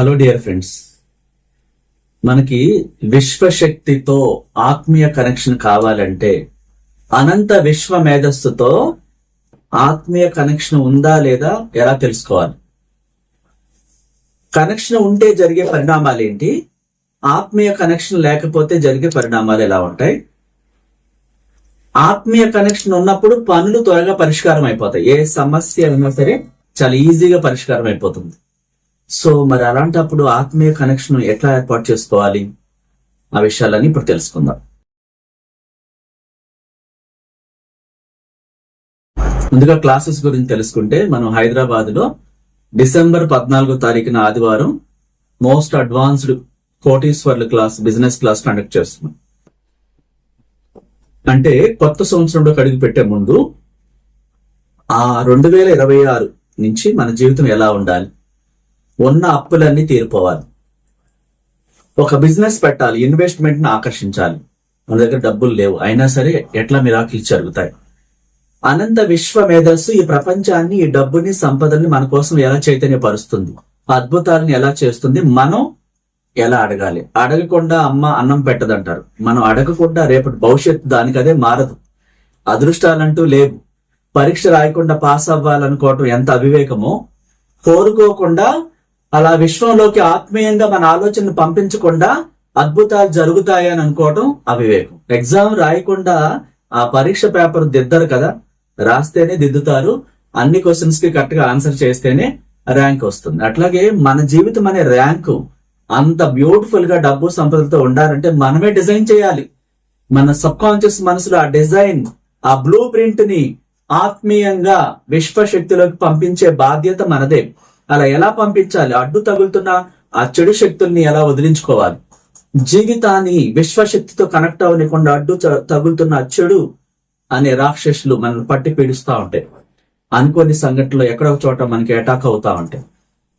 Hello dear friends మనకి విశ్వశక్తితో ఆత్మీయ connection కావాలంటే అనంత విశ్వ మేధస్సుతో ఆత్మీయ కనెక్షన్ ఉందా లేదా ఎలా తెలుసుకోవాలి? కనెక్షన్ ఉంటే జరిగే పరిణామాలు ఏంటి? ఆత్మీయ కనెక్షన్ లేకపోతే జరిగే పరిణామాలు ఎలా ఉంటాయి? ఆత్మీయ కనెక్షన్ ఉన్నప్పుడు పనులు త్వరగా పరిష్కారం అయిపోతాయి. ఏ సమస్య అయినా సరే చాలా ఈజీగా పరిష్కారం అయిపోతుంది. సో మరి అలాంటప్పుడు ఆత్మీయ కనెక్షన్ ఎట్లా ఏర్పాటు చేసుకోవాలి? ఆ విషయాలన్నీ ఇప్పుడు తెలుసుకుందాం. ముందుగా క్లాసెస్ గురించి తెలుసుకుంటే మనం హైదరాబాద్లో డిసెంబర్ పద్నాలుగో తారీఖున ఆదివారం మోస్ట్ అడ్వాన్స్డ్ కోటీశ్వర్లు క్లాస్ బిజినెస్ క్లాస్ కండక్ట్ చేస్తున్నాం. అంటే కొత్త సంవత్సరంలో అడుగు పెట్టే ముందు ఆ రెండు వేల ఇరవై ఆరు నుంచి మన జీవితం ఎలా ఉండాలి? ఉన్న అప్పులన్నీ తీరిపోవాలి. ఒక బిజినెస్ పెట్టాలి ఇన్వెస్ట్మెంట్ని ఆకర్షించాలి. మన దగ్గర డబ్బులు లేవు. అయినా సరే ఎట్లా మిరాకిల్స్ జరుగుతాయి? అనంత విశ్వ మేధస్సు ఈ ప్రపంచాన్ని ఈ డబ్బుని సంపదని మన కోసం ఎలా చైతన్యపరుస్తుంది? అద్భుతాలను ఎలా చేస్తుంది? మనం ఎలా అడగాలి? అడగకుండా అమ్మ అన్నం పెట్టదంటారు. మనం అడగకుండా రేపటి భవిష్యత్తు దానికి అదే మారదు. అదృష్టాలంటూ లేవు. పరీక్ష రాయకుండా పాస్ అవ్వాలనుకోవటం ఎంత అవివేకమో? కోరుకోకుండా అలా విశ్వంలోకి ఆత్మీయంగా మన ఆలోచనను పంపించకుండా అద్భుతాలు జరుగుతాయని అనుకోవటం అవివేకం. ఎగ్జామ్ రాయకుండా ఆ పరీక్ష పేపర్ దిద్దరు కదా రాస్తేనే దిద్దుతారు. అన్ని క్వశ్చన్స్కి కరెక్ట్గా ఆన్సర్ చేస్తేనే ర్యాంక్ వస్తుంది. అట్లాగే మన జీవితం అనే ర్యాంకు అంత బ్యూటిఫుల్గా డబ్బు సంపదలతో ఉండాలంటే మనమే డిజైన్ చేయాలి. మన సబ్ కాన్షియస్ మనసులో ఆ డిజైన్ ఆ బ్లూ ప్రింట్ని ఆత్మీయంగా విశ్వశక్తిలోకి పంపించే బాధ్యత మనదే. అలా ఎలా పంపించాలి? అడ్డు తగులుతున్న ఆ చెడు శక్తుల్ని ఎలా వదిలించుకోవాలి? జీవితాన్ని విశ్వశక్తితో కనెక్ట్ అవ్వనికుండా అడ్డు తగులుతున్న చెడు అనే రాక్షసులు మనల్ని పట్టి పీడిస్తూ ఉంటాయి. అనుకోని సంఘటనలు ఎక్కడో చోట మనకి అటాక్ అవుతా ఉంటాయి.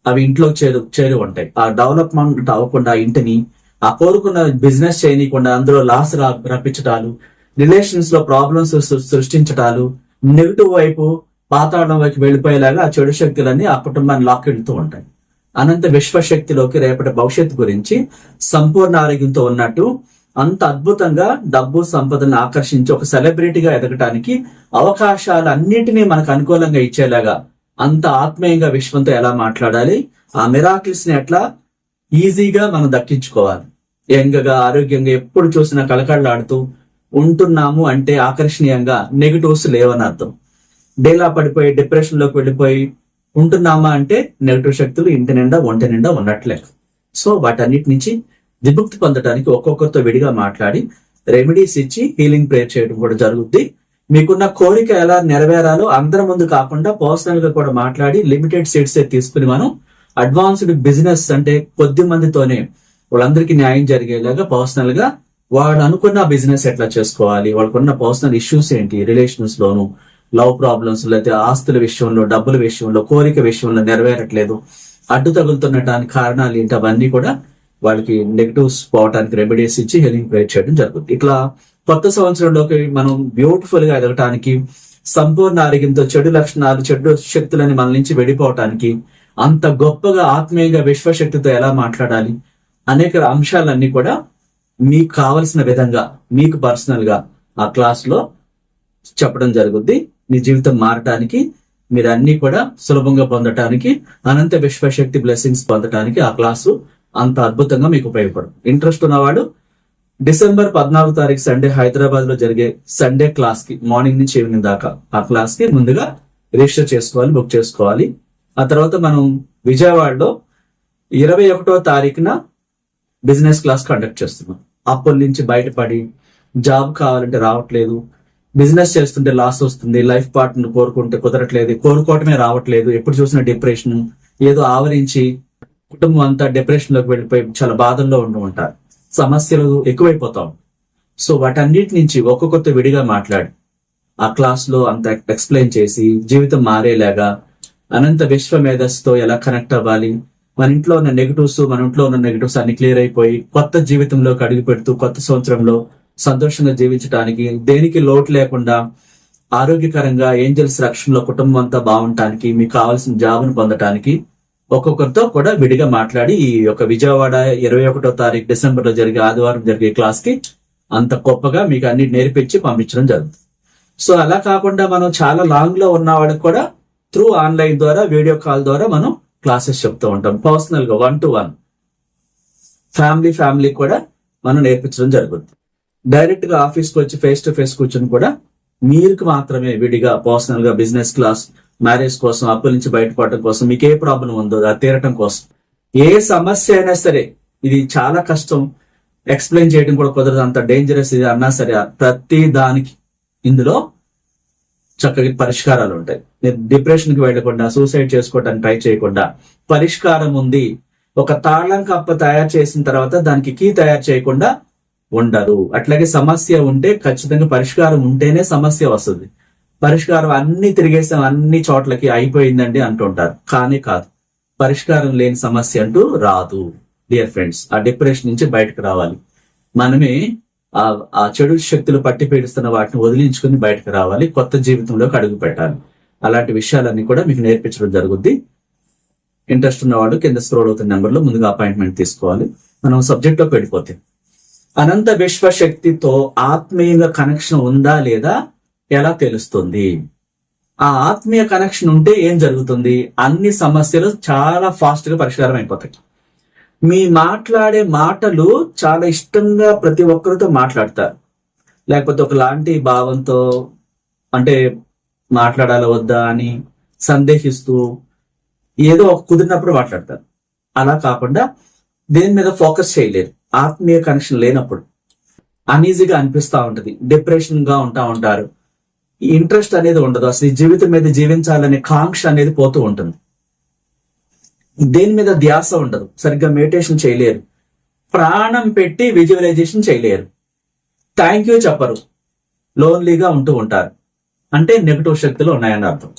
అవి ఇంట్లో చేరు చేరు ఉంటాయి. ఆ డెవలప్మెంట్ అవ్వకుండా ఇంటిని ఆ కోరుకున్న బిజినెస్ చేయనీయకుండా అందులో లాస్ రా రప్పించటాలు రిలేషన్స్లో ప్రాబ్లమ్స్ సృష్టించటాలు నెగిటివ్ వైపు పాతాళంలోకి వైపు వెళ్ళిపోయేలాగా ఆ చెడు శక్తులన్నీ ఆ కుటుంబాన్ని లాక్కెడుతూ ఉంటాయి. అనంత విశ్వశక్తిలోకి రేపటి భవిష్యత్తు గురించి సంపూర్ణ ఆరోగ్యంతో ఉన్నట్టు అంత అద్భుతంగా డబ్బు సంపదను ఆకర్షించి ఒక సెలబ్రిటీగా ఎదగటానికి అవకాశాలు అన్నింటినీ మనకు అనుకూలంగా ఇచ్చేలాగా అంత ఆత్మీయంగా విశ్వంతో ఎలా మాట్లాడాలి? ఆ మిరాకిల్స్ని ఎట్లా ఈజీగా మనం దక్కించుకోవాలి. యంగగా ఆరోగ్యంగా ఎప్పుడు చూసినా కలకళ్ళాడుతూ ఉంటున్నాము అంటే ఆకర్షణీయంగా నెగిటివ్స్ లేవని అర్థం. డేలా పడిపోయి డిప్రెషన్లోకి వెళ్ళిపోయి ఉంటున్నామా అంటే నెగిటివ్ శక్తులు ఇంటి నిండా ఒంటి నిండా ఉన్నట్లే. సో వాటన్నిటి నుంచి విముక్తి పొందడానికి ఒక్కొక్కరితో విడిగా మాట్లాడి రెమెడీస్ ఇచ్చి హీలింగ్ ప్రేయర్ చేయడం కూడా జరుగుద్ది. మీకున్న కోరిక ఎలా నెరవేరాలో అందరి ముందు కాకుండా పర్సనల్గా కూడా మాట్లాడి లిమిటెడ్ సీట్స్ తీసుకుని మనం అడ్వాన్స్డ్ బిజినెస్ అంటే కొద్ది మందితోనే వాళ్ళందరికీ న్యాయం జరిగేలాగా పర్సనల్గా వాళ్ళు అనుకున్న బిజినెస్ ఎట్లా చేసుకోవాలి వాళ్ళకున్న పర్సనల్ ఇష్యూస్ ఏంటి రిలేషన్స్ లోను లవ్ ప్రాబ్లమ్స్ లేకపోతే ఆస్తుల విషయంలో డబ్బుల విషయంలో కోరిక విషయంలో నెరవేరట్లేదు. అడ్డు తగులుతున్నటానికి కారణాలు ఏంటి? అవన్నీ కూడా వాళ్ళకి నెగిటివ్స్ పోవటానికి రెమెడీస్ ఇచ్చి హెలింగ్ ప్రేర్ చేయడం జరుగుతుంది. ఇట్లా కొత్త సంవత్సరంలోకి మనం బ్యూటిఫుల్గా ఎదగటానికి సంపూర్ణ ఆరోగ్యంతో చెడు లక్షణాలు చెడు శక్తులని మన నుంచి వెళ్ళిపోవటానికి అంత గొప్పగా ఆత్మీయంగా విశ్వశక్తితో ఎలా మాట్లాడాలి అనేక అంశాలన్నీ కూడా మీకు కావలసిన విధంగా మీకు పర్సనల్గా ఆ క్లాస్లో చెప్పడం జరుగుద్ది. మీ జీవితం మారటానికి మీరు అన్ని కూడా సులభంగా పొందటానికి అనంత విశ్వశక్తి బ్లెస్సింగ్స్ పొందటానికి ఆ క్లాసు అంత అద్భుతంగా మీకు ఉపయోగపடும் ఇంట్రెస్ట్ ఉన్నవాడు డిసెంబర్ పద్నాలుగు తారీఖు సండే హైదరాబాద్లో జరిగే సండే క్లాస్కి మార్నింగ్ నుంచి ఈవినింగ్ దాకా ఆ క్లాస్కి ముందుగా రిజిస్టర్ చేసుకోవాలి బుక్ చేసుకోవాలి. ఆ తర్వాత మనం విజయవాడలో ఇరవై ఒకటో తారీఖున బిజినెస్ క్లాస్ కండక్ట్ చేస్తున్నాం. అప్పుల నుంచి బయటపడి జాబ్ కావాలంటే రావట్లేదు బిజినెస్ చేస్తుంటే లాస్ వస్తుంది లైఫ్ పార్ట్నర్ కోరుకుంటే కుదరట్లేదు కోరుకోవటమే రావట్లేదు ఎప్పుడు చూసినా డిప్రెషన్ ఏదో ఆవరించి కుటుంబం అంతా డిప్రెషన్లోకి వెళ్ళిపోయి చాలా బాధల్లో ఉంటూ ఉంటారు. సమస్యలు ఎక్కువైపోతాం సో వాటన్నిటి నుంచి ఒక్కొక్కరితో విడిగా మాట్లాడి ఆ క్లాస్లో అంత ఎక్స్ప్లెయిన్ చేసి జీవితం మారేలాగా అనంత విశ్వ మేధస్సుతో ఎలా కనెక్ట్ అవ్వాలి మన ఇంట్లో ఉన్న నెగిటివ్స్ మన ఇంట్లో ఉన్న నెగిటివ్స్ అన్ని క్లియర్ అయిపోయి కొత్త జీవితంలోకి అడుగు పెడుతూ కొత్త సంవత్సరంలో సంతోషంగా జీవించడానికి దేనికి లోటు లేకుండా ఆరోగ్యకరంగా ఏంజల్స్ రక్షణలో కుటుంబం అంతా బాగుండటానికి మీకు కావాల్సిన జాబ్ను పొందటానికి ఒక్కొక్కరితో కూడా విడిగా మాట్లాడి ఈ యొక్క విజయవాడ ఇరవై ఒకటో తారీఖు డిసెంబర్లో జరిగే ఆదివారం జరిగే క్లాస్కి అంత గొప్పగా మీకు అన్ని నేర్పించి పంపించడం జరుగుతుంది. సో అలా కాకుండా మనం చాలా లాంగ్లో ఉన్న వాళ్ళకి కూడా త్రూ ఆన్లైన్ ద్వారా వీడియో కాల్ ద్వారా మనం క్లాసెస్ చెప్తూ ఉంటాం. పర్సనల్గా one to one. Family family కూడా మనం నేర్పించడం జరుగుతుంది. డైరెక్ట్గా ఆఫీస్కి వచ్చి ఫేస్ టు ఫేస్ కూర్చొని కూడా మీకు మాత్రమే విడిగా పర్సనల్గా బిజినెస్ క్లాస్ మ్యారేజ్ కోసం అప్పుల నుంచి బయటపడటం కోసం మీకు ఏ ప్రాబ్లం ఉందో అది తీరటం కోసం. ఏ సమస్య అయినా సరే ఇది చాలా కష్టం. ఎక్స్ప్లెయిన్ చేయడం కూడా కుదరదు. అంత డేంజరస్ ఇది అన్నా సరే ప్రతి దానికి ఇందులో చక్కగా పరిష్కారాలు ఉంటాయి. మీరు డిప్రెషన్కి వెళ్ళకుండా సూసైడ్ చేసుకోవడానికి ట్రై చేయకుండా పరిష్కారం ఉంది. ఒక తాళం కప్ప తయారు చేసిన తర్వాత దానికి కీ తయారు చేయకుండా ఉండదు. అట్లాగే సమస్య ఉంటే ఖచ్చితంగా పరిష్కారం ఉంటేనే సమస్య వస్తుంది. పరిష్కారం అన్ని తిరిగేసాం అన్ని చోట్లకి అయిపోయిందండి అంటుంటారు. కానీ కాదు. పరిష్కారం లేని సమస్య అంటూ రాదు డియర్ ఫ్రెండ్స్. ఆ డిప్రెషన్ నుంచి బయటకు రావాలి. మనమే ఆ ఆ చెడు శక్తులు పట్టి పీడిస్తున్న వాటిని వదిలించుకుని బయటకు రావాలి. కొత్త జీవితంలోకి అడుగు పెట్టాలి. అలాంటి విషయాలన్నీ కూడా మీకు నేర్పించడం జరుగుద్ది. ఇంట్రెస్ట్ ఉన్నవాడు కింద స్క్రోల్ అవుతున్న నెంబర్లో ముందుగా అపాయింట్మెంట్ తీసుకోవాలి. మనం సబ్జెక్ట్లోకి వెళ్ళిపోతే అనంత విశ్వశక్తితో ఆత్మీయంగా కనెక్షన్ ఉందా లేదా ఎలా తెలుస్తుంది? ఆ ఆత్మీయ కనెక్షన్ ఉంటే ఏం జరుగుతుంది? అన్ని సమస్యలు చాలా ఫాస్ట్గా పరిష్కారం అయిపోతాయి. మీ మాట్లాడే మాటలు చాలా ఇష్టంగా ప్రతి ఒక్కరితో మాట్లాడతారు. లేకపోతే ఒకలాంటి భావంతో అంటే మాట్లాడాలా వద్దా అని సందేహిస్తూ ఏదో ఒక కుదిరినప్పుడు మాట్లాడతారు. అలా కాకుండా దేని మీద ఫోకస్ చేయలేరు. ఆత్మీయ కనెక్షన్ లేనప్పుడు అనీజీగా అనిపిస్తా ఉంటది. డిప్రెషన్గా ఉంటా ఉంటారు. ఇంట్రెస్ట్ అనేది ఉండదు. అసలు ఈ జీవితం మీద జీవించాలనే కాంక్ష అనేది పోతూ ఉంటుంది. దేని మీద ధ్యాస ఉండదు. సరిగ్గా మెడిటేషన్ చేయలేరు. ప్రాణం పెట్టి విజువలైజేషన్ చేయలేరు. థ్యాంక్ యూ చెప్పరు. లోన్లీగా ఉంటూ ఉంటారు. అంటే నెగటివ్ శక్తులు ఉన్నాయని అర్థం.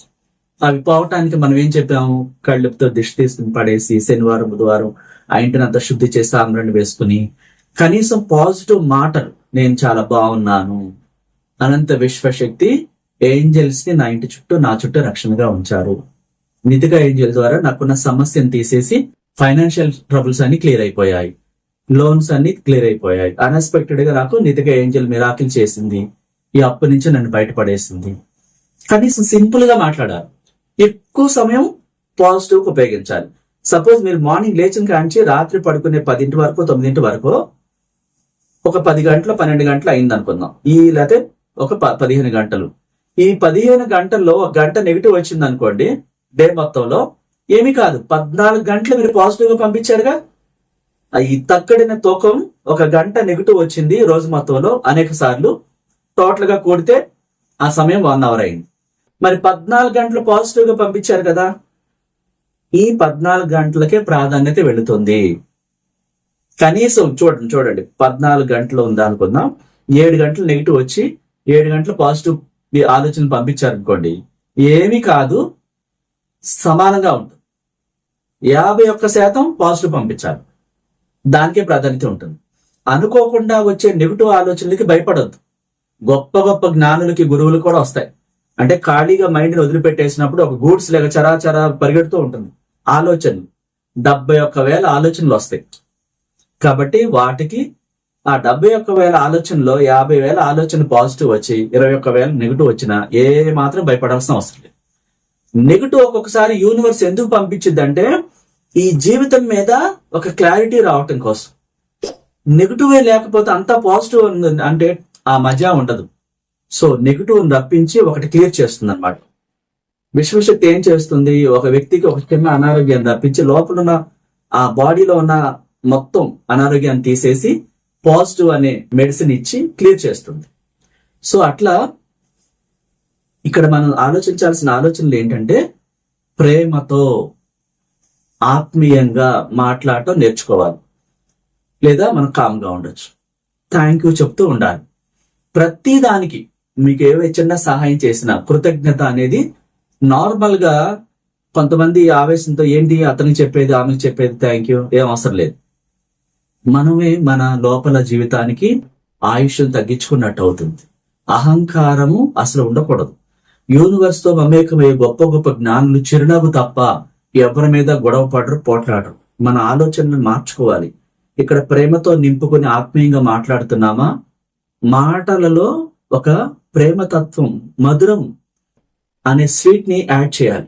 అవి పోవటానికి మనం ఏం చెప్పాము? కళ్ళుతో దిష్టి తీసుకుని పడేసి శనివారం బుధవారం ఆ ఇంటిని అంతా శుద్ధి చేసి ఆమ్రాన్ని వేసుకుని కనీసం పాజిటివ్ మాటలు నేను చాలా బాగున్నాను. అనంత విశ్వశక్తి ఏంజల్స్ని నా ఇంటి చుట్టూ నా చుట్టూ రక్షణగా ఉంచారు. నితిగా ఏంజల్ ద్వారా నాకున్న సమస్యను తీసేసి ఫైనాన్షియల్ ట్రబుల్స్ అన్ని క్లియర్ అయిపోయాయి. లోన్స్ అన్ని క్లియర్ అయిపోయాయి. అన్ఎక్స్పెక్టెడ్గా నాకు నితిగా ఏంజల్ మిరాకిల్ చేసింది. ఈ అప్పు నుంచి నన్ను బయటపడేసింది. కనీసం సింపుల్గా మాట్లాడాలి. ఎక్కువ సమయం పాజిటివ్ ఉపయోగించాలి. సపోజ్ మీరు మార్నింగ్ లేచిన కాంచి రాత్రి పడుకునే పదింటి వరకు తొమ్మిదింటి వరకు ఒక పది గంటలు పన్నెండు గంటలు అయింది అనుకుందాం ఈ లేకపోతే ఒక ప- పదిహేను గంటలు. ఈ పదిహేను గంటల్లో ఒక గంట నెగిటివ్ వచ్చింది అనుకోండి డే మొత్తంలో ఏమి కాదు. పద్నాలుగు గంటలు మీరు పాజిటివ్గా పంపించారుగా? ఈ తక్కడిన తూకం ఒక గంట నెగిటివ్ వచ్చింది రోజు మొత్తంలో అనేక సార్లు టోటల్గా కూడితే ఆ సమయం వన్ అవర్ అయింది. మరి పద్నాలుగు గంటలు పాజిటివ్గా పంపించారు కదా? ఈ పద్నాలుగు గంటలకే ప్రాధాన్యత వెళుతుంది. కనీసం చూడండి చూడండి పద్నాలుగు గంటలు ఉందా అనుకుందాం. ఏడు గంటలు నెగిటివ్ వచ్చి ఏడు గంటలు పాజిటివ్ ఆలోచనలు పంపించారనుకోండి ఏమి కాదు సమానంగా ఉంటుంది. యాభై ఒక్క శాతం పాజిటివ్ పంపించాలి. దానికే ప్రాధాన్యత ఉంటుంది. అనుకోకుండా వచ్చే నెగిటివ్ ఆలోచనలకి భయపడద్దు. గొప్ప గొప్ప జ్ఞానులకి గురువులు కూడా వస్తాయి. అంటే ఖాళీగా మైండ్ని వదిలిపెట్టేసినప్పుడు ఒక గూడ్స్ లేక చరాచరా పరిగెడుతూ ఉంటుంది. ఆలోచనలు. డెబ్బై ఒక్క వేల ఆలోచనలు వస్తాయి. కాబట్టి వాటికి ఆ డెబ్బై ఒక్క వేల ఆలోచనలో యాభై వేల ఆలోచన పాజిటివ్ వచ్చి ఇరవై ఒక్క వేల నెగిటివ్ వచ్చినా ఏ మాత్రం భయపడాల్సిన అవసరం లేదు. నెగిటివ్ ఒక్కొక్కసారి యూనివర్స్ ఎందుకు పంపించిందంటే ఈ జీవితం మీద ఒక క్లారిటీ రావటం కోసం. నెగిటివే లేకపోతే అంతా పాజిటివ్ ఉంది అంటే ఆ మజా ఉండదు. సో నెగిటివ్ రప్పించి ఒకటి క్లియర్ చేస్తుంది అనమాట విశ్వశక్తి ఏం చేస్తుంది? ఒక వ్యక్తికి ఒక చిన్న అనారోగ్యం తప్పించి లోపల ఉన్న ఆ బాడీలో ఉన్న మొత్తం అనారోగ్యాన్ని తీసేసి పాజిటివ్ అనే మెడిసిన్ ఇచ్చి క్లియర్ చేస్తుంది. సో అట్లా ఇక్కడ మనం ఆలోచించాల్సిన ఆలోచనలు ఏంటంటే ప్రేమతో ఆత్మీయంగా మాట్లాడటం నేర్చుకోవాలి. లేదా మనం కామ్గా ఉండొచ్చు. థ్యాంక్ యూ చెప్తూ ఉండాలి. ప్రతి దానికి మీకు ఏవే చిన్న సహాయం చేసిన కృతజ్ఞత అనేది నార్మల్గా కొంతమంది ఆవేశంతో ఏంటి అతనికి చెప్పేది ఆమెకి చెప్పేది థ్యాంక్ యూ ఏం అవసరం లేదు. మనమే మన లోపల జీవితానికి ఆయుష్యం తగ్గించుకున్నట్టు అవుతుంది. అహంకారము అసలు ఉండకూడదు. యూనివర్స్తో మమేకమయ్యే గొప్ప గొప్ప జ్ఞానులు చిరునవ్వు తప్ప ఎవరి మీద గొడవ పడరు పోట్లాడరు. మన ఆలోచనలు మార్చుకోవాలి. ఇక్కడ ప్రేమతో నింపుకొని ఆత్మీయంగా మాట్లాడుతున్నామా? మాటలలో ఒక ప్రేమతత్వం మధురం అనే స్వీట్ని యాడ్ చేయాలి.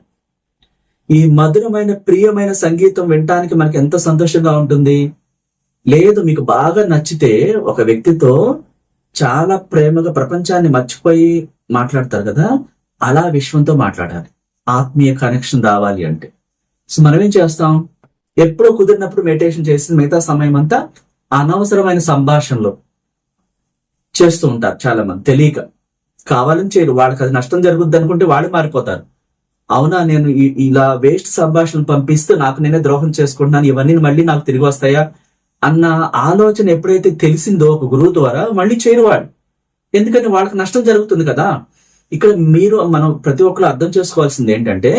ఈ మధురమైన ప్రియమైన సంగీతం వినటానికి మనకి ఎంత సంతోషంగా ఉంటుంది? లేదు మీకు బాగా నచ్చితే ఒక వ్యక్తితో చాలా ప్రేమగా ప్రపంచాన్ని మర్చిపోయి మాట్లాడతారు కదా? అలా విశ్వంతో మాట్లాడాలి. ఆత్మీయ కనెక్షన్ రావాలి అంటే. సో మనం ఏం చేస్తాం? ఎప్పుడో కుదిరినప్పుడు మెడిటేషన్ చేసి మిగతా సమయం అంతా అనవసరమైన సంభాషణలు చేస్తూ ఉంటారు చాలా మంది తెలియక. కావాలని చేయరు. వాళ్ళకి అది నష్టం జరుగుద్ది అనుకుంటే వాళ్ళు మారిపోతారు. అవునా నేను ఇలా వేస్ట్ సంభాషణలు పంపిస్తూ నాకు నేనే ద్రోహం చేసుకుంటున్నాను ఇవన్నీ మళ్ళీ నాకు తిరిగి వస్తాయా అన్న ఆలోచన ఎప్పుడైతే తెలిసిందో ఒక గురువు ద్వారా మళ్ళీ చేయరు వాళ్ళు. ఎందుకంటే వాళ్ళకి నష్టం జరుగుతుంది కదా. ఇక్కడ మీరు మనం ప్రతి ఒక్కరు అర్థం చేసుకోవాల్సింది ఏంటంటే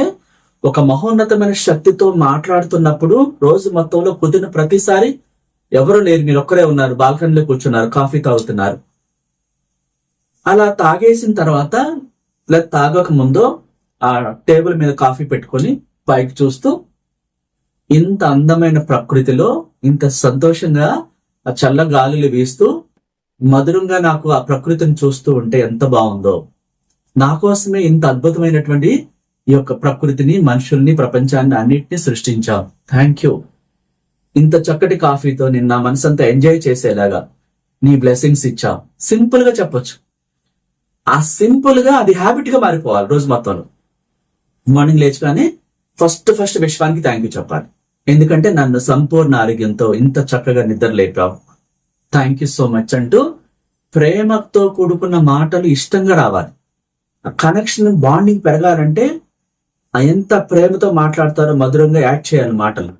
ఒక మహోన్నతమైన శక్తితో మాట్లాడుతున్నప్పుడు రోజు మొత్తంలో కుదిరిన ప్రతిసారి ఎవరు లేరు. మీరు ఒక్కరే ఉన్నారు బాల్కనీలో కూర్చున్నారు కాఫీ తాగుతున్నారు. అలా తాగేసిన తర్వాత లేదా తాగక ముందు ఆ టేబుల్ మీద కాఫీ పెట్టుకొని పైకి చూస్తూ ఇంత అందమైన ప్రకృతిలో ఇంత సంతోషంగా ఆ చల్ల గాలులు వీస్తూ మధురంగా నాకు ఆ ప్రకృతిని చూస్తూ ఉంటే ఎంత బాగుందో. నా కోసమే ఇంత అద్భుతమైనటువంటి ఈ యొక్క ప్రకృతిని మనుషుల్ని ప్రపంచాన్ని అన్నిటిని సృష్టించాం. థ్యాంక్ యూ ఇంత చక్కటి కాఫీతో నిన్న మనసంతా ఎంజాయ్ చేసేలాగా నీ బ్లెస్సింగ్స్ ఇచ్చావు సింపుల్గా చెప్పొచ్చు. ఆ సింపుల్గా అది హ్యాబిట్గా మారిపోవాలి రోజు మొత్తం మార్నింగ్ లేచగానే ఫస్ట్ ఫస్ట్ విశ్వానికి థ్యాంక్ యూ చెప్పాలి. ఎందుకంటే నన్ను సంపూర్ణ ఆరోగ్యంతో ఇంత చక్కగా నిద్ర లేపావు. థ్యాంక్ యూ సో మచ్ అంటూ ప్రేమతో కూడుకున్న మాటలు ఇష్టంగా రావాలి. ఆ కనెక్షన్ బాండింగ్ పెరగాలంటే ఎంత ప్రేమతో మాట్లాడతారో మధురంగా యాడ్ చేయాలి మాటలు.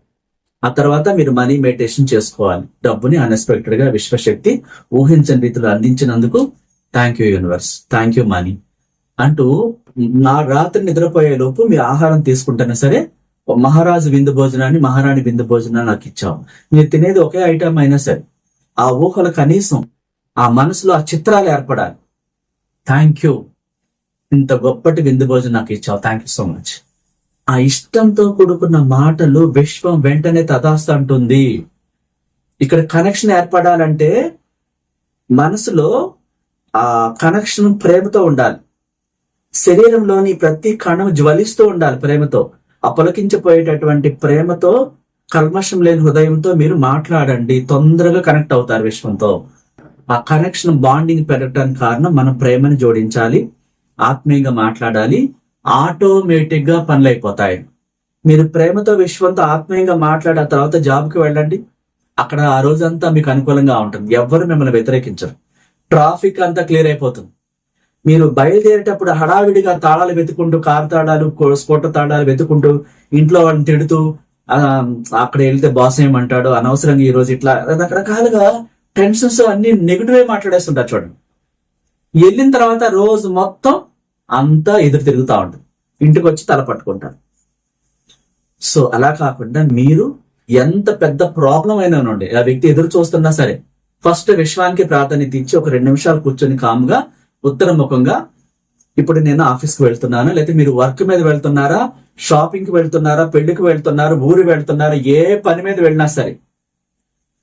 ఆ తర్వాత మీరు మనీ మెడిటేషన్ చేసుకోవాలి. డబ్బుని అన్ఎక్స్పెక్టెడ్గా విశ్వశక్తి ఊహించని రీతిలో అందించినందుకు thank you universe thank you money అంటూ నా రాత్రి నిద్రపోయే లోపు మీ ఆహారం తీసుకుంటున్నా సరే మహారాజు విందు భోజనాన్ని మహారాణి విందు భోజనాన్ని నాకు ఇచ్చావు. మీరు తినేది ఒకే ఐటమ్ అయినా సరే ఆ ఊహలు కనీసం ఆ మనసులో ఆ చిత్రాలు ఏర్పడాలి. థ్యాంక్ యూ ఇంత గొప్పటి విందు భోజనం నాకు ఇచ్చావు. థ్యాంక్ యూ సో మచ్ ఆ ఇష్టంతో కూడుకున్న మాటలు విశ్వం వెంటనే తదాస్తు అంటుంది. ఇక్కడ కనెక్షన్ ఏర్పడాలంటే మనసులో ఆ కనెక్షన్ ప్రేమతో ఉండాలి. శరీరంలోని ప్రతి కణం జ్వలిస్తూ ఉండాలి ప్రేమతో. అపలకించిపోయేటటువంటి ప్రేమతో కల్మషం లేని హృదయంతో మీరు మాట్లాడండి. తొందరగా కనెక్ట్ అవుతారు విశ్వంతో. ఆ కనెక్షన్ బాండింగ్ పెరగడానికి కారణం మనం ప్రేమని జోడించాలి ఆత్మీయంగా మాట్లాడాలి ఆటోమేటిక్గా పనులు అయిపోతాయి మీరు ప్రేమతో విశ్వంతో ఆత్మీయంగా మాట్లాడిన తర్వాత జాబ్కి వెళ్ళండి. అక్కడ ఆ రోజంతా మీకు అనుకూలంగా ఉంటుంది. ఎవ్వరు మిమ్మల్ని వ్యతిరేకించరు. ట్రాఫిక్ అంతా క్లియర్ అయిపోతుంది. మీరు బయలుదేరేటప్పుడు హడావిడిగా తాళాలు వెతుకుంటూ కారు తాళాలు స్కూటర్ తాళాలు వెతుకుంటూ ఇంట్లో వాళ్ళని తిడుతూ అక్కడ వెళ్తే బాస్ ఏమంటాడు అనవసరంగా ఈ రోజు ఇట్లా రకరకాలుగా టెన్షన్స్ అన్ని నెగిటివ్ మాట్లాడేస్తుంటారు చూడండి. వెళ్ళిన తర్వాత రోజు మొత్తం అంతా ఎదురు తిరుగుతూ ఉంటుంది. ఇంటికి వచ్చి తల పట్టుకుంటారు. సో అలా కాకుండా మీరు ఎంత పెద్ద ప్రాబ్లం అయినా ఉండండి ఆ వ్యక్తి ఎదురు చూస్తున్నా సరే. ఫస్ట్ విశ్వానికి ప్రాధాన్యత ఇచ్చి ఒక రెండు నిమిషాలు కూర్చొని కామ్గా ఉత్తరముఖంగా ఇప్పుడు నేను ఆఫీస్కి వెళ్తున్నాను. లేకపోతే మీరు వర్క్ మీద వెళ్తున్నారా? షాపింగ్కి వెళ్తున్నారా? పెళ్ళికి వెళ్తున్నారా? ఊరు వెళ్తున్నారా? ఏ పని మీద వెళ్ళినా సరే.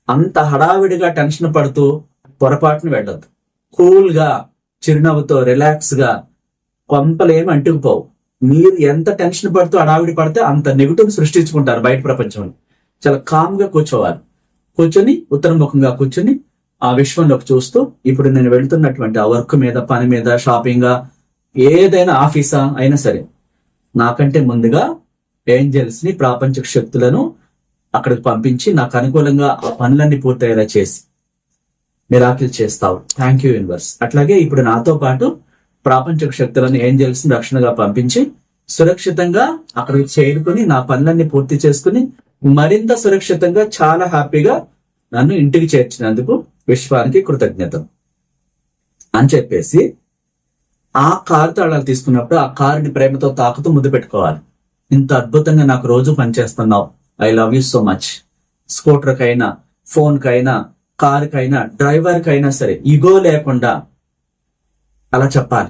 అంత హడావిడిగా టెన్షన్ పడుతూ పొరపాటున వెళ్ళొద్దు. కూల్గా చిరునవ్వుతో రిలాక్స్గా కొంపలేమి అంటుకుపోవు. మీరు ఎంత టెన్షన్ పడుతూ హడావిడి పడితే అంత నెగిటివ్ సృష్టించుకుంటారు బయట ప్రపంచంలో. చాలా కామ్గా కూర్చోవాలి. కూర్చొని ఉత్తరముఖంగా కూర్చొని ఆ విశ్వంలోకి చూస్తూ ఇప్పుడు నేను వెళ్తున్నటువంటి ఆ వర్క్ మీద పని మీద షాపింగ్ ఏదైనా ఆఫీసా అయినా సరే నాకంటే ముందుగా ఏంజల్స్ని ప్రాపంచిక శక్తులను అక్కడికి పంపించి నాకు అనుకూలంగా ఆ పనులన్నీ పూర్తయ్యేలా చేసి మిరాకిల్ చేస్తావు. థ్యాంక్ యూ యూనివర్స్ అట్లాగే ఇప్పుడు నాతో పాటు ప్రాపంచిక శక్తులను ఏంజల్స్ రక్షణగా పంపించి సురక్షితంగా అక్కడికి చేరుకుని నా పనులన్నీ పూర్తి చేసుకుని మరింత సురక్షితంగా చాలా హ్యాపీగా నన్ను ఇంటికి చేర్చినందుకు విశ్వానికి కృతజ్ఞత. అని చెప్పేసి ఆ కారు తాళాలు తీసుకున్నప్పుడు ఆ కారుని ప్రేమతో తాకుతూ ముద్దు పెట్టుకోవాలి. ఇంత అద్భుతంగా నాకు రోజు పనిచేస్తున్నావు. I love you so much స్కూటర్కైనా ఫోన్కైనా ఫోన్ డ్రైవర్కైనా సరే ఇగో లేకుండా అలా చెప్పాలి.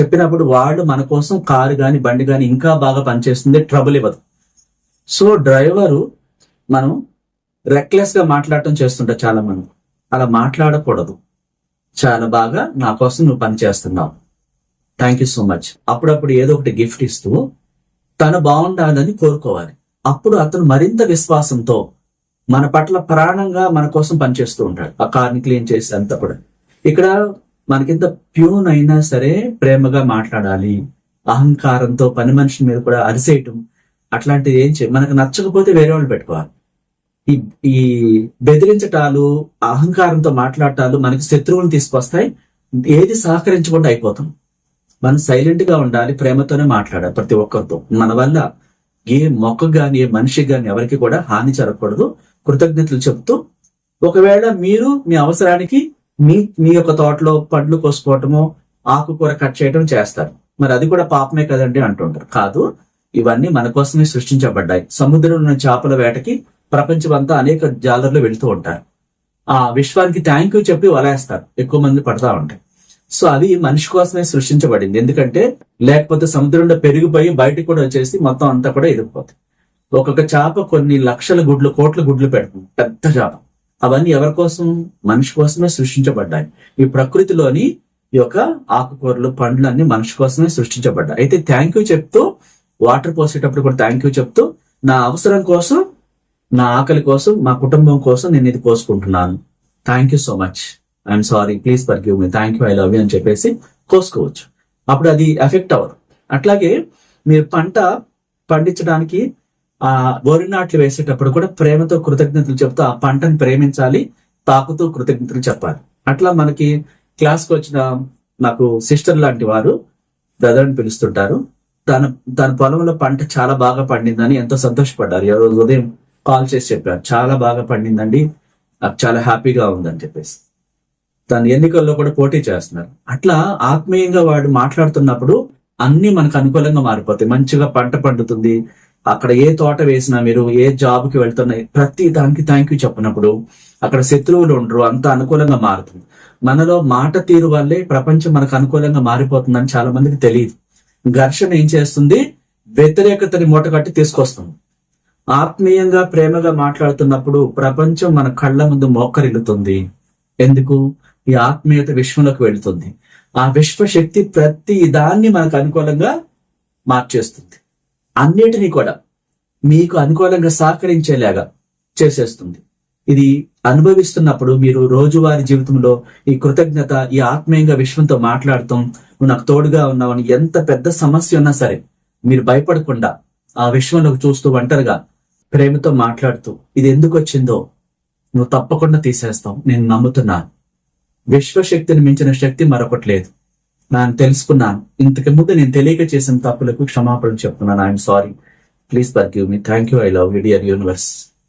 చెప్పినప్పుడు వాళ్ళు మన కోసం కారు కానీ బండి కానీ ఇంకా బాగా పనిచేస్తుంది ట్రబుల్ ఇవ్వదు. సో డ్రైవరు మనం రెక్లెస్గా మాట్లాడటం చేస్తుంటారు చాలా మంది అలా మాట్లాడకూడదు. చాలా బాగా నా కోసం నువ్వు పని చేస్తున్నావు. థ్యాంక్ యూ సో మచ్ అప్పుడప్పుడు ఏదో ఒకటి గిఫ్ట్ ఇస్తూ తను బాగుండాలని కోరుకోవాలి. అప్పుడు అతను మరింత విశ్వాసంతో మన పట్ల ప్రాణంగా మన కోసం పనిచేస్తూ ఉంటాడు. ఆ కార్ని క్లీన్ చేసి అంతా కూడా. ఇక్కడ మనకింత ప్యూన్ అయినా సరే ప్రేమగా మాట్లాడాలి. అహంకారంతో పని మనిషి మీద కూడా అరిసేయటం అట్లాంటిది ఏం చేయ మనకు నచ్చకపోతే వేరే వాళ్ళు పెట్టుకోవాలి. ఈ ఈ బెదిరించటాలు అహంకారంతో మాట్లాడటాలు మనకి శత్రువులు తీసుకొస్తాయి. ఏది సహకరించకుండా అయిపోతాం. మనం సైలెంట్గా ఉండాలి ప్రేమతోనే మాట్లాడాలి ప్రతి ఒక్కరితో. మన వల్ల ఏ మొక్క గాని ఏ మనిషికి గాని ఎవరికి కూడా హాని జరగకూడదు. కృతజ్ఞతలు చెప్తూ ఒకవేళ మీరు మీ అవసరానికి మీ మీ యొక్క తోటలో పండ్లు కోసుకోవటము ఆకుకూర కట్ చేయటం చేస్తారు. మరి అది కూడా పాపమే కదండి అంటుంటారు. కాదు ఇవన్నీ మన కోసమే సృష్టించబడ్డాయి. సముద్రంలో చేపల వేటకి ప్రపంచమంతా అనేక జాలర్లు వెళుతూ ఉంటారు. ఆ విశ్వానికి థ్యాంక్ యూ చెప్పి వలేస్తారు. ఎక్కువ మంది పడతా ఉంటాయి సో అది మనిషి కోసమే సృష్టించబడింది. ఎందుకంటే లేకపోతే సముద్రంలో పెరిగిపోయి బయటకు కూడా వచ్చేసి మొత్తం అంతా కూడా ఎదిగిపోతుంది ఒక్కొక్క చేప కొన్ని లక్షల గుడ్లు కోట్ల గుడ్లు పెడుతుంది. పెద్ద చేప. అవన్నీ ఎవరి కోసం? మనిషి కోసమే సృష్టించబడ్డాయి. ఈ ప్రకృతిలోని ఈ యొక్క ఆకుకూరలు పండ్లు అన్ని మనిషి కోసమే సృష్టించబడ్డాయి. అయితే థ్యాంక్ యూ చెప్తూ వాటర్ పోసేటప్పుడు కూడా థ్యాంక్ యూ చెప్తూ నా అవసరం కోసం నా ఆకలి కోసం మా కుటుంబం కోసం నేను ఇది కోసుకుంటున్నాను thank you so much I'm sorry please forgive me thank you I love you అని చెప్పేసి కోసుకోవచ్చు. అప్పుడు అది ఎఫెక్ట్ అవ్వదు. అట్లాగే మీరు పంట పండించడానికి ఆ వరి నాట్లు వేసేటప్పుడు కూడా ప్రేమతో కృతజ్ఞతలు చెప్తూ ఆ పంటను ప్రేమించాలి తాకుతూ కృతజ్ఞతలు చెప్పాలి. అట్లా మనకి క్లాస్కి వచ్చిన నాకు సిస్టర్ లాంటి వారు బ్రదర్ అని పిలుస్తుంటారు. తన తన పొలంలో పంట చాలా బాగా పండిందని ఎంతో సంతోషపడ్డారు. ఈ రోజు ఉదయం కాల్ చేసి చెప్పారు. చాలా బాగా పండిందండి. నాకు చాలా హ్యాపీగా ఉందని చెప్పేసి. తన ఎన్నికల్లో కూడా పోటీ చేస్తున్నారు. అట్లా ఆత్మీయంగా వాడు మాట్లాడుతున్నప్పుడు అన్ని మనకు అనుకూలంగా మారిపోతాయి. మంచిగా పంట పండుతుంది. అక్కడ ఏ తోట వేసినా మీరు ఏ జాబ్కి ప్రతి దానికి థ్యాంక్ యూ చెప్పినప్పుడు అక్కడ శత్రువులు ఉండరు. అంత అనుకూలంగా మారుతుంది. మనలో మాట తీరు వల్లే ప్రపంచం మనకు అనుకూలంగా మారిపోతుందని చాలా మందికి తెలియదు. ఘర్షణ ఏం చేస్తుంది? వ్యతిరేకతని మూటగట్టి తీసుకొస్తుంది. ఆత్మీయంగా ప్రేమగా మాట్లాడుతున్నప్పుడు ప్రపంచం మన కళ్ళ ముందు మోకరిల్లుతుంది. ఎందుకు? ఈ ఆత్మీయత విశ్వంలోకి వెళుతుంది. ఆ విశ్వశక్తి ప్రతి దాన్ని మనకు అనుకూలంగా మార్చేస్తుంది. అన్నిటినీ కూడా మీకు అనుకూలంగా సహకరించేలాగా చేసేస్తుంది. ఇది అనుభవిస్తున్నప్పుడు మీరు రోజువారి జీవితంలో ఈ కృతజ్ఞత ఈ ఆత్మీయంగా విశ్వంతో మాట్లాడటం నువ్వు నాకు తోడుగా ఉన్నావని ఎంత పెద్ద సమస్య ఉన్నా సరే మీరు భయపడకుండా ఆ విశ్వంలోకి చూస్తూ ఒంటరిగా ప్రేమతో మాట్లాడుతూ ఇది ఎందుకు వచ్చిందో నువ్వు తప్పకుండా తీసేస్తావు. నేను నమ్ముతున్నాను. విశ్వశక్తిని మించిన శక్తి మరొకటి లేదు. నేను తెలుసుకున్నాను. ఇంతకు ముందు నేను తెలియక చేసిన తప్పులకు క్షమాపణ చెప్తున్నాను. I'm sorry please forgive me thank you I love you dear universe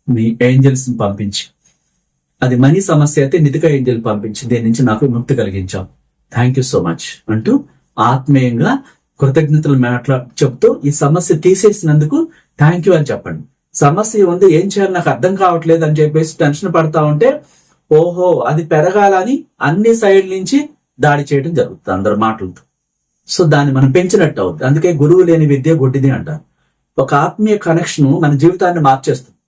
మీ ఏంజల్స్ని పంపించి. అది మనీ సమస్య అయితే నిధిక ఏంజల్ పంపించి దీని నుంచి నాకు ముక్తి కలిగించాం థ్యాంక్ యూ సో మచ్ అంటూ ఆత్మీయంగా కృతజ్ఞతలు మాట్లా చెప్తూ ఈ సమస్య తీసేసినందుకు థ్యాంక్ యూ అని చెప్పండి. సమస్య ఉంది ఏం చేయాలి నాకు అర్థం కావట్లేదు అని చెప్పేసి టెన్షన్ పడతా ఉంటే ఓహో అది పెరగాలని అన్ని సైడ్ నుంచి దాడి చేయడం జరుగుతుంది అందరు మాటలతో. సో దాన్ని మనం పెంచినట్టు అవుతుంది. అందుకే గురువు లేని విద్య గుడ్డిది అంటారు. ఒక ఆత్మీయ కనెక్షన్ మన జీవితాన్ని మార్చేస్తుంది.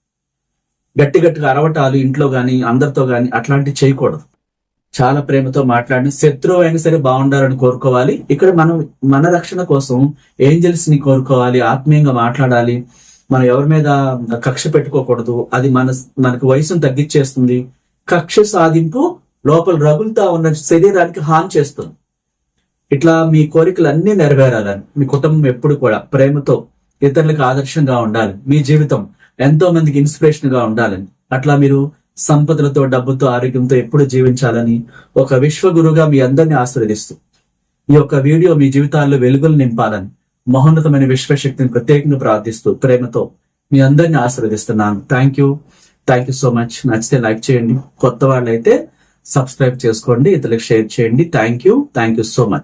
గట్టి గట్టిగా అరవటాలు ఇంట్లో కానీ అందరితో కానీ అట్లాంటివి చేయకూడదు. చాలా ప్రేమతో మాట్లాడిన శత్రువు అయినా సరే బాగుండాలని కోరుకోవాలి. ఇక్కడ మనం మన రక్షణ కోసం ఏంజల్స్ని కోరుకోవాలి ఆత్మీయంగా మాట్లాడాలి. మనం ఎవరి మీద కక్ష పెట్టుకోకూడదు. అది మన మనకు వయసును తగ్గించేస్తుంది కక్ష సాధింపు లోపల రగులుతా ఉన్న శరీరానికి హాని చేస్తుంది. ఇట్లా మీ కోరికలు అన్ని నెరవేరాలని మీ కుటుంబం ఎప్పుడు కూడా ప్రేమతో ఇతరులకు ఆదర్శంగా ఉండాలి. మీ జీవితం ఎంతో మందికి ఇన్స్పిరేషన్గా ఉండాలని. అట్లా మీరు సంపదలతో డబ్బుతో ఆరోగ్యంతో ఎప్పుడు జీవించాలని ఒక విశ్వగురుగా మీ అందరినీ ఆశీర్వదిస్తూ ఈ యొక్క వీడియో మీ జీవితాల్లో వెలుగులు నింపాలని మహోన్నతమైన విశ్వశక్తిని ప్రత్యేకంగా ప్రార్థిస్తూ ప్రేమతో మీ అందరినీ ఆశీర్వదిస్తున్నాను. Thank you thank you so much నచ్చితే లైక్ చేయండి. కొత్త వాళ్ళైతే సబ్స్క్రైబ్ చేసుకోండి. ఇతరులకు షేర్ చేయండి. Thank you thank you so much